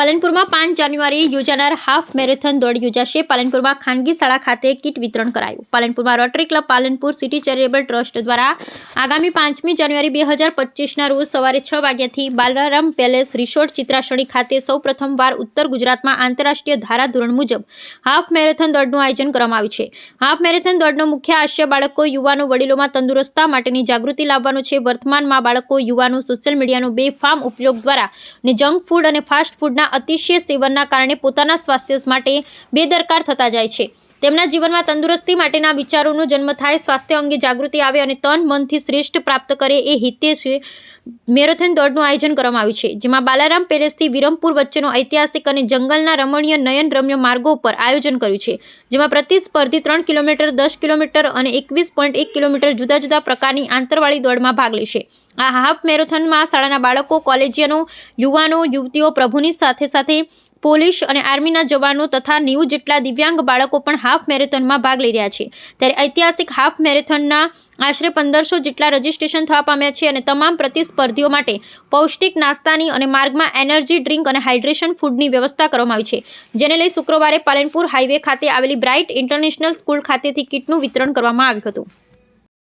પાલનપુરમાં પાંચ જાન્યુઆરીએ યોજાનાર હાફ મેરેથોન દોડ યોજાશે. પાલનપુરમાં ખાનગી શાળા ખાતે કીટ વિતરણ કરાયું. પાલનપુરમાં Rotary Club Palanpur city charitable trust દ્વારા આગામી પાંચમી જાન્યુઆરી બે હજાર પચીસના રોજ સવારે છ વાગ્યાથી બાલારામ પેલેસ રિસોર્ટ ચિત્રાસણી ખાતે સૌ પ્રથમવાર ઉત્તર ગુજરાતમાં આંતરરાષ્ટ્રીય ધારાધોરણ મુજબ હાફ મેરેથોન દોડનું આયોજન કરવામાં આવ્યું છે. હાફ મેરેથોન દોડનો મુખ્ય આશય બાળકો, યુવાનો વડીલોમાં તંદુરસ્તા માટેની જાગૃતિ લાવવાનો છે. વર્તમાનમાં બાળકો, યુવાનો સોશિયલ મીડિયાનો બેફામ ઉપયોગ દ્વારા ને જંક ફૂડ અને ફાસ્ટ ફૂડના અતિશય સેવનના કારણે પોતાના સ્વાસ્થ્ય માટે બેદરકાર થતા જાય છે. તેમના જીવનમાં તંદુરસ્તી માટેના વિચારોનો જન્મ થાય, સ્વાસ્થ્ય અંગે જાગૃતિ આવે અને તન મનથી શ્રેષ્ઠ પ્રાપ્ત કરે એ હિતે છે મેરેથોન દોડનું આયોજન કરવામાં આવ્યું છે, જેમાં બાલારામ પેલેસથી વિરમપુર વચ્ચેનો ઐતિહાસિક અને જંગલના રમણીય નયન રમ્ય માર્ગો પર આયોજન કર્યું છે, જેમાં પ્રતિસ્પર્ધી ત્રણ કિલોમીટર, દસ કિલોમીટર અને એકવીસ પોઈન્ટ એક કિલોમીટર જુદા જુદા પ્રકારની આંતરવાળી દોડમાં ભાગ લેશે આ હાફ મેરેથોનમાં શાળાના બાળકો, કોલેજિયનો, યુવાનો, યુવતીઓ પ્રભુની સાથે સાથે પોલીસ અને આર્મીના જવાનો તથા નેવું જેટલા દિવ્યાંગ બાળકો પણ હાફ મેરેથોનમાં ભાગ લઈ રહ્યા છે. ત્યારે ઐતિહાસિક હાફ મેરેથોનના આશરે પંદરસો જેટલા રજીસ્ટ્રેશન થવા પામ્યા છે અને તમામ પ્રતિસ્પર્ધીઓ માટે પૌષ્ટિક નાસ્તાની અને માર્ગમાં એનર્જી ડ્રિંક અને હાઇડ્રેશન ફૂડની વ્યવસ્થા કરવામાં આવી છે. જેને લઈ શુક્રવારે પાલનપુર હાઈવે ખાતે આવેલી બ્રાઇટ ઇન્ટરનેશનલ સ્કૂલ ખાતેથી કીટનું વિતરણ કરવામાં આવ્યું હતું.